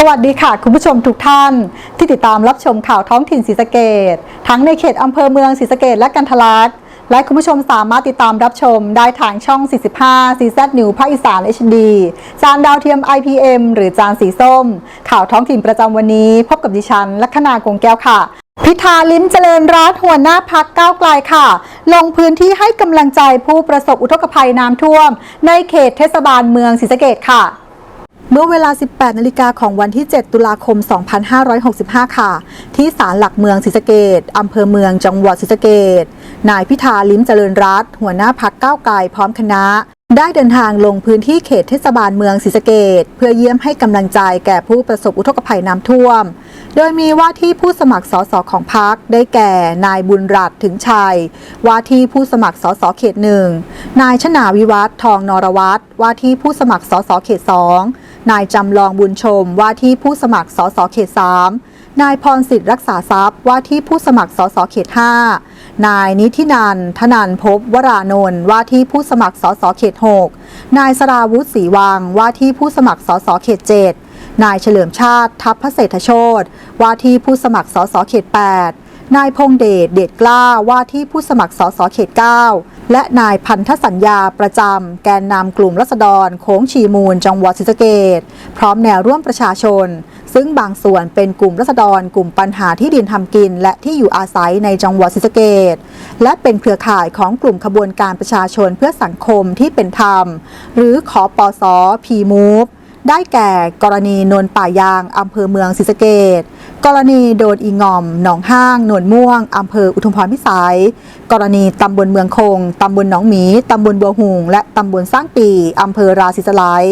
สวัสดีค่ะ คุณผู้ชมทุกท่าน ที่ติดตามรับชมข่าวท้องถิ่นศรีสะเกดทั้งในเขตอำเภอเมืองศรีสะเกดและกันทลักและคุณผู้ชมสามารถติดตามรับชมได้ทางช่อง 45 CZ New ภาคอีสาน HD จานดาวเทียม IPM หรือจานสีส้ม ข่าวท้องถิ่นประจำวันนี้ พบกับดิฉัน ลัคนากงแก้วค่ะพิธาลิ้มเจริญรัตหัวหน้าพักก้าวไกลค่ะ ลงพื้นที่ให้กำลังใจผู้ประสบอุทกภัยน้ำท่วม ในเขตเทศบาลเมืองศรีสะเกดค่ะ มื่อเวลา 18 นาฬิกาของวันที่ 7 ตุลาคม 2565 ค่ะ ที่ศาลหลักเมืองศรีสะเกดอำเภอเมืองจังหวัดศรีสะเกดนายพิธาลิ้มเจริญรัตน์หัวหน้าพักก้าวไกลพร้อมคณะ ได้เดินทางลงพื้นที่เขตเทศบาลเมืองศรีสะเกดเพื่อเยี่ยมให้กำลังใจแก่ผู้ประสบอุทกภัยน้ำท่วม โดยมีว่าที่ผู้สมัครสสของพักได้แก่ นายบุญรัตน์ถึงชัย ว่าที่ผู้สมัครสสเขตหนึ่งนายชนาวิวัฒน์ทองนรวัตรว่าที่ผู้สมัครสสเขตสอง นายจำลองบุญชมว่าที่ผู้สมัครสสเขตสามนายพรสิทธิ์รักษาทรัพย์ว่าที่ผู้สมัครสสเขตห้านายนิธินันท์ธนันพบวรานนท์ว่าที่ผู้สมัครสสเขตหกนายสราวุฒิศรีวังว่าที่ผู้สมัครสสเขตเจ็ดนายเฉลิมชาติทัพพระเศรษฐโชตว่าที่ผู้สมัครสสเขต8 นายพงเดชเดชกล้าว่าที่ผู้สมัครสสเขต 9 และนายพันธสัญญาประจำ แกนนำกลุ่มรัษฎรโค้งชีมูล จังหวัดศรีสะเกดพร้อมแนวร่วมประชาชน ซึ่งบางส่วนเป็นกลุ่มรัษฎรกลุ่มปัญหาที่ดินทำกิน และที่อยู่อาศัยในจังหวัดศรีสะเกดและเป็นเครือข่ายของกลุ่มขบวนการประชาชนเพื่อสังคมที่เป็นธรรม หรือขอปอสพีมูฟ ได้แก่กรณีนนป่ายางอำเภอเมืองศรีสะเกดกรณีโดนอีงอม หนองห้างนวนม่วงอำเภออุทุมพรพิสัย กรณีตำบลเมืองคงตำบลหนองหมีตำบลบัวหุงและตำบลสร้างปีอำเภอราศีสลาย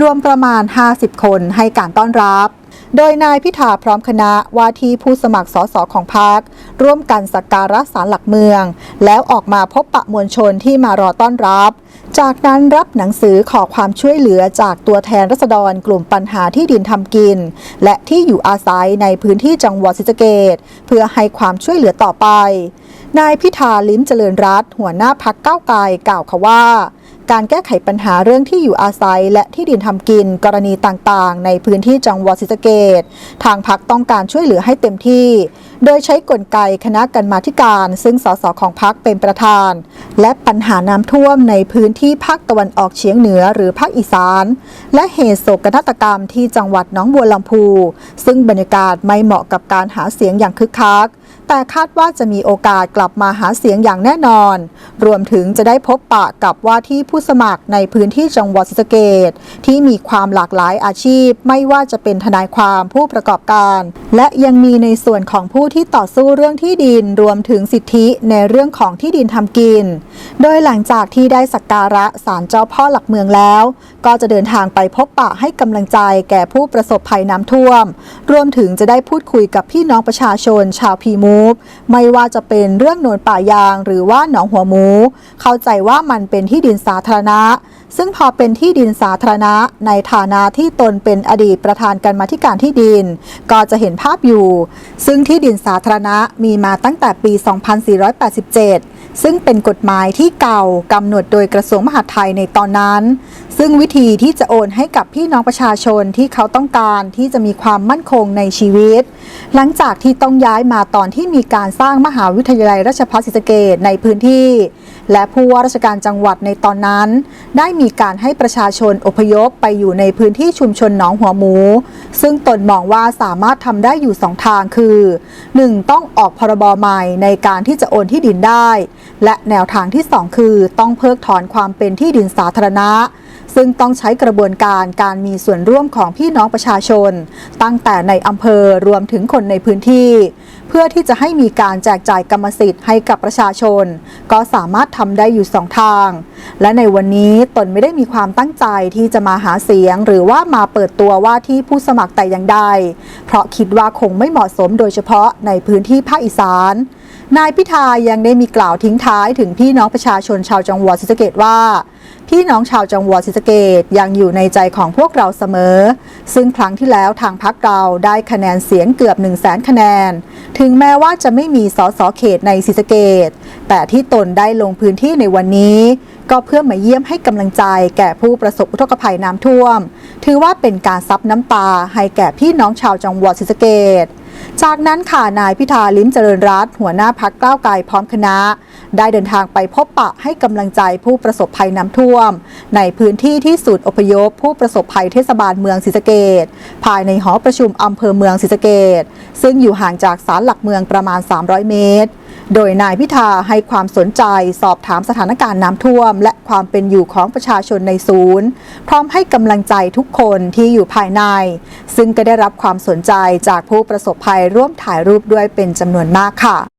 รวมประมาณ 50 คนให้การต้อนรับ โดยนายพิธาพร้อมคณะว่าที่ผู้สมัครสสของพรรคร่วมกันสักการะสารหลักเมือง แล้วออกมาพบปะมวลชนที่มารอต้อนรับ จากนั้นรับหนังสือขอความช่วยเหลือจากตัวแทนรัษฎรกลุ่มปัญหาที่ดินทำกิน และที่อยู่อาศัยในพื้นที่จังหวัดศรีสะเกดเพื่อให้ความช่วยเหลือต่อไป นายพิธาลิ้มเจริญรัตหัวหน้าพักเก้าไกลกล่าวค่ะว่า การแก้ไขปัญหาเรื่องที่อยู่อาศัย และที่ดินทำกินกรณีต่างๆ ในพื้นที่จังหวัดศรีสะเกดทางพักต้องการช่วยเหลือให้เต็มที่ โดยใช้กลไกคณะกรรมาธิการ ซึ่งสสของพักเป็นประธาน และปัญหาน้ำท่วมในพื้นที่ภาคตะวันออกเฉียงเหนือหรือภาคอีสาน และเหตุโศกนาฏกรรมที่จังหวัดหนองบัวลำพู ซึ่งบรรยากาศไม่เหมาะกับการหาเสียงอย่างคึกคัก แต่คาดว่าจะมีโอกาสกลับมาหาเสียงอย่างแน่นอน รวมถึงจะได้พบปะกับว่าที่ผู้สมัครในพื้นที่จังหวัดสเกดที่มีความหลากหลายอาชีพ ไม่ว่าจะเป็นทนายความผู้ประกอบการ และยังมีในส่วนของผู้ที่ต่อสู้เรื่องที่ดินรวมถึงสิทธิในเรื่องของที่ดินทำกิน โดยหลังจากที่ได้สักการะศาลเจ้าพ่อหลักเมืองแล้ว ก็จะเดินทางไปพบปะให้กำลังใจแก่ผู้ประสบภัยน้ำท่วม รวมถึงจะได้พูดคุยกับพี่น้องประชาชนชาวพีมูฟไม่ว่าจะเป็นเรื่องโนนป่ายางหรือว่าหนองหัวหมู เข้าใจว่ามันเป็นที่ดินสาธารณะ ซึ่งพอเป็นที่ดินสาธารณะ ในฐานะที่ตนเป็นอดีตประธานการมาธิการที่ดิน ก็จะเห็นภาพอยู่ ซึ่งที่ดินสาธารณะมีมาตั้งแต่ปี 2487 ซึ่งเป็นกฎหมายที่เก่ากำหนดโดยกระทรวงมหาดไทยในตอนนั้น ซึ่งวิธีที่จะโอนให้กับพี่น้องประชาชนที่เขาต้องการที่จะมีความมั่นคงในชีวิต หลังจากที่ต้องย้ายมาตอนที่มีการสร้างมหาวิทยาลัยราชภัฏศรีสะเกษในพื้นที่ และผู้ว่าราชการจังหวัดในตอนนั้น ได้มีการให้ประชาชนอพยพไปอยู่ในพื้นที่ชุมชนหนองหัวหมู ซึ่งตนมองว่าสามารถทำได้อยู่สองทางคือ 1. ต้องออกพรบใหม่ในการที่จะโอนที่ดินได้ และแนวทางที่ 2 คือ ต้องเพิกถอนความเป็นที่ดินสาธารณะซึ่งต้องใช้กระบวนการการมีส่วนร่วมของพี่น้องประชาชน ตั้งแต่ในอำเภอรวมถึงคนในพื้นที่ เพื่อที่จะให้มีการแจกจ่ายกรรมสิทธิ์ให้กับประชาชน ก็สามารถทำได้อยู่สองทาง และในวันนี้ตนไม่ได้มีความตั้งใจที่จะมาหาเสียง หรือว่ามาเปิดตัวว่าที่ผู้สมัครแต่อย่างใด เพราะคิดว่าคงไม่เหมาะสมโดยเฉพาะในพื้นที่ภาคอีสาน นายพิธายังได้มีกล่าวทิ้งท้ายถึงพี่น้องประชาชนชาวจังหวัดศรีสะเกดว่า พี่น้องชาวจังหวัดศรีสะเกดยังอยู่ในใจของพวกเราเสมอ ซึ่งครั้งที่แล้วทางพักเราได้คะแนนเสียงเกือบ 1 0 0 0 0แสนคะแนน ถึงแม้ว่าจะไม่มีสสเขตในศรีสะเกดแต่ที่ตนได้ลงพื้นที่ในวันนี้ ก็เพื่อมาเยี่ยมให้กำลังใจแก่ผู้ประสบอุทกภัยน้ำท่วม ถือว่าเป็นการซับน้ำตาให้แก่พี่น้องชาวจังหวัดศรีสะเกษ จากนั้นค่ะนายพิธาลิ้มเจริญรัตน์หัวหน้าพักก้าวไกลพร้อมคณะ ได้เดินทางไปพบปะให้กำลังใจผู้ประสบภัยน้ำท่วม ในพื้นที่ที่ศูนย์อพยพ ผู้ประสบภัยเทศบาลเมืองศรีสะเกดภายในหอประชุมอำเภอเมืองศรีสะเกดซึ่งอยู่ห่างจากศาลหลักเมืองประมาณ 300 เมตร โดยนายพิธาให้ความสนใจสอบถามสถานการณ์น้ำท่วม และความเป็นอยู่ของประชาชนในศูนย์ พร้อมให้กำลังใจทุกคนที่อยู่ภายใน ซึ่งก็ได้รับความสนใจจากผู้ประสบภัยร่วมถ่ายรูปด้วยเป็นจำนวนมากค่ะ